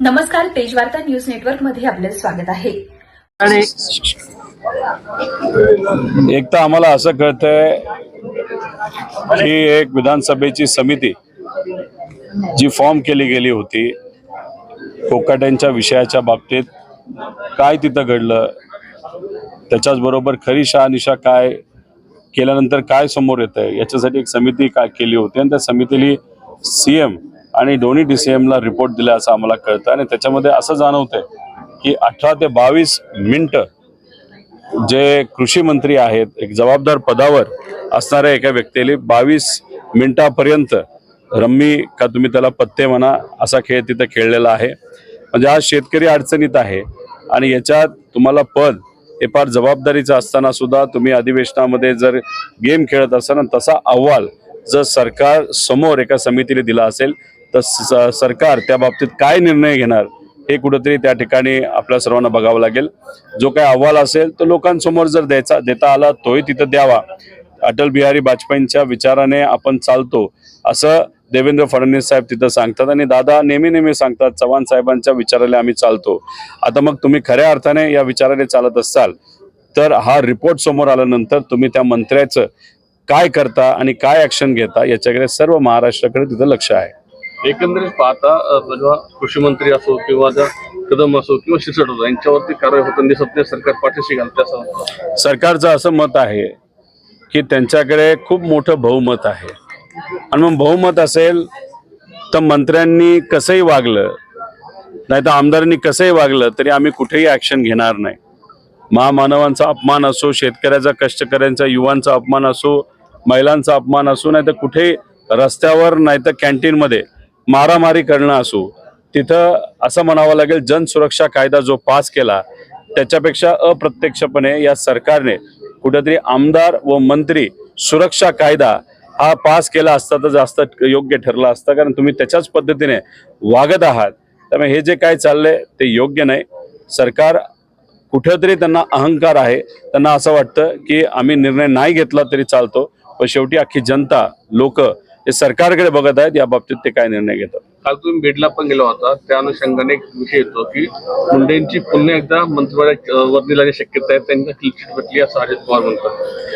नमस्कार पेजवार्ता न्यूज नेटवर्कमध्ये आपले स्वागत आहे. आणि एक तर आम्हाला असं कळतंय की एक विधानसभेची समिती जी फॉर्म केली गेली होती कोकाट्यांच्या विषयाच्या बाबतीत काय तिथं घडलं त्याच्याच बरोबर खरी शहानिशा काय केल्यानंतर काय समोर येत आहे याच्यासाठी एक समिती काय केली होती आणि त्या समितीने सी एम आणि दोन्ही डी सी एमला रिपोर्ट दिला असं आम्हाला कळतं आणि त्याच्यामध्ये असं जाणवतंय की अठरा ते बावीस मिनटं जे कृषी मंत्री आहेत एक जबाबदार पदावर असणाऱ्या एका व्यक्तीने बावीस मिनिटापर्यंत रम्मी का तुम्ही त्याला पत्ते म्हणा असा खेळ तिथं खेळलेला आहे. म्हणजे आज शेतकरी अडचणीत आहे आणि याच्यात तुम्हाला पद हे फार जबाबदारीचं असताना सुद्धा तुम्ही अधिवेशनामध्ये जर गेम खेळत असाल तसा अहवाल जर सरकार समोर एका समितीने दिला असेल तर स- सरकार त्या बाबतीत काय निर्णय घेणार हे कुठंतरी त्या ठिकाणी आपल्या सर्वांना बघावं लागेल. जो काही अहवाल असेल तो लोकांसमोर जर द्यायचा देता आला तोही तिथं द्यावा. अटल बिहारी वाजपेयींच्या विचाराने आपण चालतो असं देवेंद्र फडणवीस साहेब तिथं सांगतात आणि दादा नेहमी नेहमी सांगतात चव्हाण साहेबांच्या विचाराने आम्ही चालतो. आता मग तुम्ही खऱ्या अर्थाने या विचाराने चालत असाल तर हा रिपोर्ट समोर आल्यानंतर तुम्ही त्या मंत्र्याचं काय करता आणि काय ऍक्शन घेता याच्याकडे सर्व महाराष्ट्राकडे तिथं लक्ष आहे. एकंदरीत पाहता जेव्हा कृषी मंत्री असो किंवा जर कदम असो किंवा शिरसाट यांच्यावरती कारवाई होताना दिसत नाही सरकार पाठीशी घालते असं सरकारचं असं मत आहे की त्यांच्याकडे खूप मोठं बहुमत आहे. आणि मग बहुमत असेल तर मंत्र्यांनी कसंही वागलं नाही तर आमदारांनी कसंही वागलं तरी आम्ही कुठेही ॲक्शन घेणार नाही. महामानवांचा अपमान असो शेतकऱ्याचा कष्टकऱ्यांचा युवांचा अपमान असो महिलांचा अपमान असो नाही तर कुठेही रस्त्यावर नाही तर कॅन्टीनमध्ये मारामारी करणं असो तिथं असं म्हणावं लागेल जनसुरक्षा कायदा जो पास केला त्याच्यापेक्षा अप्रत्यक्षपणे या सरकारने कुठेतरी आमदार व मंत्री सुरक्षा कायदा हा पास केला असता तर जास्त योग्य ठरला असता कारण तुम्ही त्याच्याच पद्धतीने वागत आहात. त्यामुळे हे जे काय चाललंय ते योग्य नाही. सरकार कुठेतरी त्यांना अहंकार आहे. त्यांना असं वाटतं की आम्ही निर्णय नाही घेतला तरी चालतो पण शेवटी अख्खी जनता लोक हे सरकारकडे बघत आहेत या बाबतीत ते काय निर्णय घेतात? काल तुम्ही बीडला पण गेला होता. त्या अनुषंगाने एक विषय येतो की मुंडेंची पुन्हा एकदा मंत्रिमंडळात वर नेण्याची शक्यता आहे त्यांना क्लिक भेटली असं अजित पवार म्हणतात.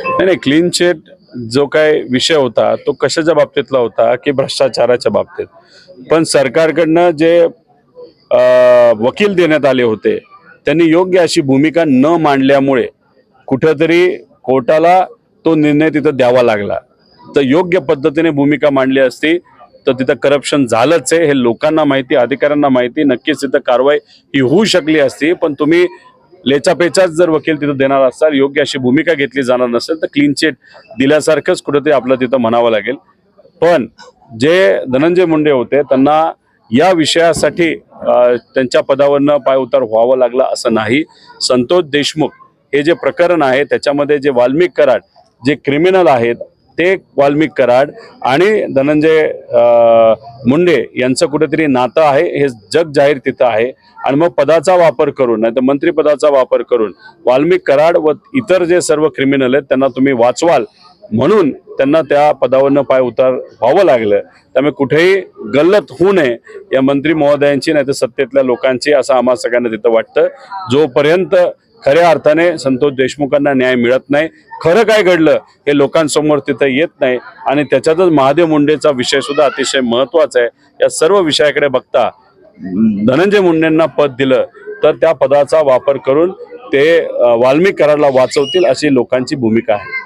नाही नाही क्लीन चिट जो काय विषय होता तो कशाच्या बाबतीतला होता की भ्रष्टाचाराच्या बाबतीत? पण सरकारकडनं जे वकील देण्यात आले होते त्यांनी योग्य अशी भूमिका न मांडल्यामुळे कुठेतरी कोर्टाला तो निर्णय तिथं द्यावा लागला. तर योग्य पद्धतीने भूमिका मांडली असती तर तिथं करप्शन झालंच आहे हे लोकांना माहिती अधिकाऱ्यांना माहिती नक्कीच तिथं कारवाई ही होऊ शकली असती पण तुम्ही लेचापेचाच जर वकील तिथं देणार असाल योग्य अशी भूमिका घेतली जाणार नसेल तर क्लीन चिट दिल्यासारखंच कुठेतरी आपलं तिथं म्हणावं लागेल. पण जे धनंजय मुंडे होते त्यांना या विषयासाठी त्यांच्या पदावरनं पाय उतार व्हावं लागला असं नाही. संतोष देशमुख हे जे प्रकरण आहे त्याच्यामध्ये जे वाल्मिक कराड जे क्रिमिनल आहेत ते वाल्मिक कराड आणि धनंजय मुंडे यांचं कुठेतरी नातं आहे हे जग जाहीर तिथं आहे. आणि मग पदाचा वापर करून नाही तर मंत्रिपदाचा वापर करून वाल्मिक कराड व इतर जे सर्व क्रिमिनल आहेत त्यांना तुम्ही वाचवाल म्हणून त्यांना त्या पदावरनं पाय उतार व्हावं लागलं. त्यामुळे कुठेही गल्लत होऊ नये या मंत्री महोदयांची नाही तर सत्तेतल्या लोकांची असं आम्हा सगळ्यांना तिथं वाटतं. जोपर्यंत खऱ्या अर्थाने संतोष देशमुखांना न्याय मिळत नाही. खरं काय घडलं हे लोकांसमोर तिथं येत नाही आणि त्याच्यातच महादेव मुंडेचा विषय सुद्धा अतिशय महत्त्वाचा आहे. या सर्व विषयाकडे बघता धनंजय मुंडेंना पद दिलं तर त्या पदाचा वापर करून ते वाल्मिक कराडला वाचवतील अशी लोकांची भूमिका आहे.